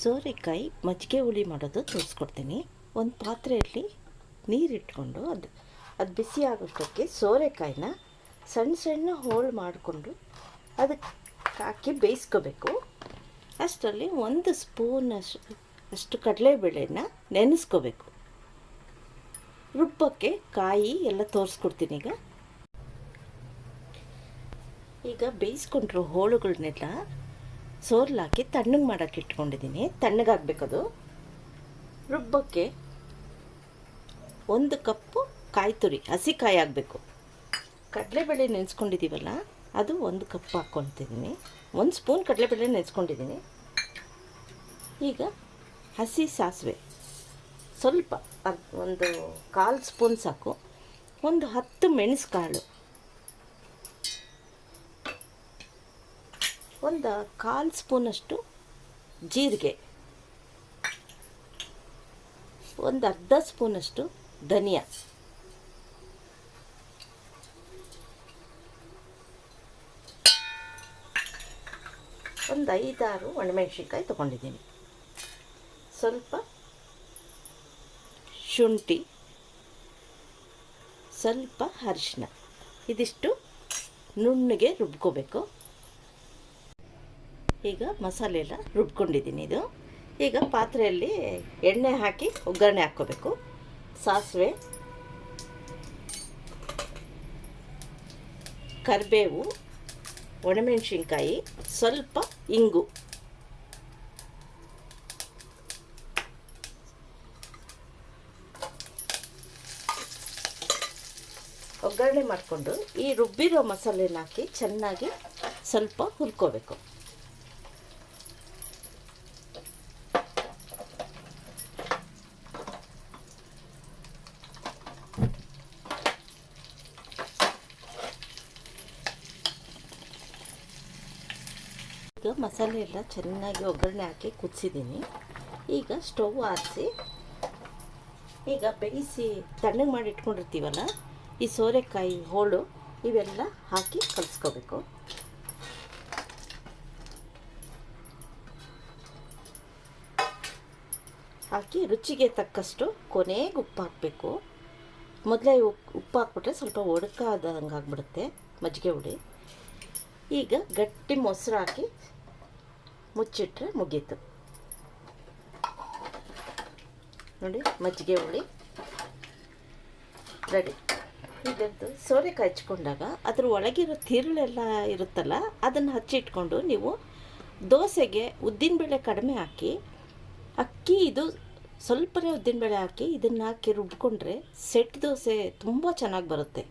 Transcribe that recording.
ಸೋರೆಕಾಯಿ ಮಜ್ಜಿಗೆ ಹುಳಿ ಮಾಡೋದು ತೋರಿಸ್ಕೊಡ್ತೀನಿ. ಒಂದು ಪಾತ್ರೆಯಲ್ಲಿ ನೀರಿಟ್ಕೊಂಡು ಅದು ಅದು ಬಿಸಿ ಆಗೋಷ್ಟಕ್ಕೆ ಸೋರೆಕಾಯಿನ ಸಣ್ಣ ಸಣ್ಣ ಹೋಳು ಮಾಡಿಕೊಂಡು ಅದಕ್ಕೆ ಹಾಕಿ ಬೇಯಿಸ್ಕೋಬೇಕು. ಅಷ್ಟರಲ್ಲಿ ಒಂದು ಸ್ಪೂನ್ ಅಷ್ಟು ಅಷ್ಟು ಕಡಲೆಬೇಳೆನ ನೆನೆಸ್ಕೋಬೇಕು. ರುಬ್ಬಕ್ಕೆ ಕಾಯಿ ಎಲ್ಲ ತೋರಿಸ್ಕೊಡ್ತೀನಿ ಈಗ. ಈಗ ಬೇಯಿಸ್ಕೊಂಡಿರೋ ಹೋಳುಗಳನ್ನೆಲ್ಲ ಸೋರ್ಲಾಕಿ ತಣ್ಣಗೆ ಮಾಡೋಕ್ಕೆ ಇಟ್ಕೊಂಡಿದ್ದೀನಿ ತಣ್ಣಗಾಗಬೇಕದು. ರುಬ್ಬಕ್ಕೆ ಒಂದು ಕಪ್ಪು ಕಾಯಿ ತುರಿ, ಹಸಿ ಕಾಯಿ ಆಗಬೇಕು. ಕಡಲೆಬೇಳೆ ನೆನೆಸ್ಕೊಂಡಿದ್ದೀವಲ್ಲ ಅದು ಒಂದು ಕಪ್ ಹಾಕ್ಕೊತಿದ್ದೀನಿ ಒಂದು ಸ್ಪೂನ್ ಕಡಲೆಬೇಳೆ ನೆನೆಸ್ಕೊಂಡಿದ್ದೀನಿ ಈಗ ಹಸಿ ಸಾಸಿವೆ. ಸ್ವಲ್ಪ ಒಂದು ಕಾಲು ಸ್ಪೂನ್ ಸಾಕು. ಒಂದು ಹತ್ತು ಮೆಣಸುಕಾಳು. ಒಂದು ಕಾಲು ಸ್ಪೂನಷ್ಟು ಜೀರಿಗೆ. ಒಂದು ಅರ್ಧ ಸ್ಪೂನಷ್ಟು ಧನಿಯಾ. ಒಂದು ಐದಾರು ಒಣಮೆಣ್ಸಿನ್ಕಾಯಿ ತೊಗೊಂಡಿದ್ದೀನಿ. ಸ್ವಲ್ಪ ಶುಂಠಿ, ಸ್ವಲ್ಪ ಅರಿಶಿನ ಇದಿಷ್ಟು ನುಣ್ಣಗೆ ರುಬ್ಕೋಬೇಕು. ಈಗ ಮಸಾಲೆ ಎಲ್ಲ ರುಬ್ಕೊಂಡಿದ್ದೀನಿ ಇದು. ಈಗ ಪಾತ್ರೆಯಲ್ಲಿ ಎಣ್ಣೆ ಹಾಕಿ ಒಗ್ಗರಣೆ ಹಾಕ್ಕೋಬೇಕು. ಸಾಸಿವೆ, ಕರಿಬೇವು, ಒಣಮೆಣಸಿನ್ಕಾಯಿ, ಸ್ವಲ್ಪ ಇಂಗು. ಒಗ್ಗರಣೆ ಮಾಡಿಕೊಂಡು ಈ ರುಬ್ಬಿರೋ ಮಸಾಲೆನ ಹಾಕಿ ಚೆನ್ನಾಗಿ ಸ್ವಲ್ಪ ಹುರ್ಕೋಬೇಕು. ಈಗ ಮಸಾಲೆ ಎಲ್ಲ ಚೆನ್ನಾಗಿ ಒಗ್ಗರಣೆ ಹಾಕಿ ಕುದಿಸಿದ್ದೀನಿ. ಈಗ ಸ್ಟವ್ ಆರಿಸಿ, ಈಗ ಬೇಯಿಸಿ ತಣ್ಣಗೆ ಮಾಡಿ ಇಟ್ಕೊಂಡಿರ್ತೀವಲ್ಲ, ಈ ಸೋರೆಕಾಯಿ ಹೋಳು ಇವೆಲ್ಲ ಹಾಕಿ ಕಲಸ್ಕೋಬೇಕು. ಹಾಕಿ ರುಚಿಗೆ ತಕ್ಕಷ್ಟು ಕೊನೆಗೆ ಉಪ್ಪು ಹಾಕಬೇಕು. ಮೊದಲೇ ಉಪ್ಪು ಹಾಕ್ಬಿಟ್ರೆ ಸ್ವಲ್ಪ ಒಡಕಾದಂಗೆ ಆಗ್ಬಿಡುತ್ತೆ ಮಜ್ಜಿಗೆ ಹುಳಿ. ಈಗ ಗಟ್ಟಿ ಮೊಸರು ಹಾಕಿ ಮುಚ್ಚಿಟ್ರೆ ಮುಗೀತು. ನೋಡಿ, ಮಜ್ಜಿಗೆ ಹುಳಿ. ರೆಡಿ ಇದಂತೂ ಸೋರೆಕಾಯಿ ಹಚ್ಕೊಂಡಾಗ ಅದ್ರ ಒಳಗಿರೋ ತಿರುಳೆಲ್ಲ ಇರುತ್ತಲ್ಲ, ಅದನ್ನು ಹಚ್ಚಿಟ್ಕೊಂಡು ನೀವು ದೋಸೆಗೆ ಉದ್ದಿನಬೇಳೆ ಕಡಿಮೆ ಹಾಕಿ, ಅಕ್ಕಿ ಇದು ಸ್ವಲ್ಪನೇ ಉದ್ದಿನಬೇಳೆ ಹಾಕಿ ಇದನ್ನು ಹಾಕಿ ರುಬ್ಕೊಂಡ್ರೆ ಸೆಟ್ ದೋಸೆ ತುಂಬ ಚೆನ್ನಾಗಿ ಬರುತ್ತೆ.